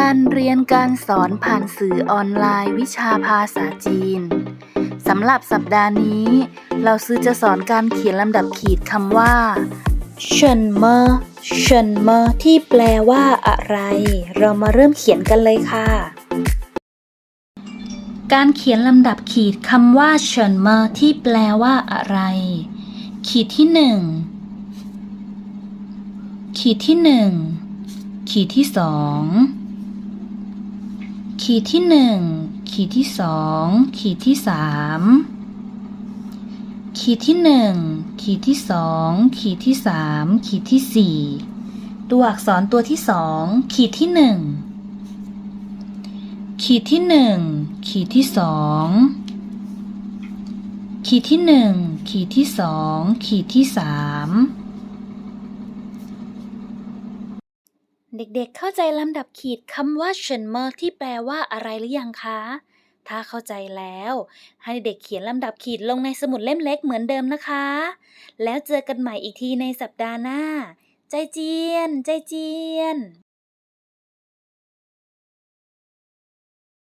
การเรียนการสอนผ่านสื่อออนไลน์ วิชาภาษาจีนสำหรับสัปดาห์นี้ เราซื้อจะสอนการเขียนลำดับขีดคำว่าเฉินเมอเฉินเมอที่แปลว่าอะไร เรามาเริ่มเขียนกันเลยค่ะ การเขียนลำดับขีดคำว่าเฉินเมอที่แปลว่าอะไร ขีดที่หนึ่งขีดที่หนึ่งขีดที่สอง ขีดที่หนึ่งขีดที่สองขีดที่สามขีดที่หนึ่งขีดที่สองขีดที่สามขีดที่สี่ตัวอักษรตัวที่สองขีดที่หนึ่งขีดที่หนึ่งขีดที่สองขีดที่หนึ่งขีดที่สองขีดที่สาม เด็กๆเข้าใจลำดับขีดคำว่าเฉินเมอที่แปลว่าอะไรหรือยังคะ ถ้าเข้าใจแล้ว ให้เด็กเขียนลำดับขีดลงในสมุดเล่มเล็กเหมือนเดิมนะคะ แล้วเจอกันใหม่อีกทีในสัปดาห์หน้า ใจเจียน ใจเจียน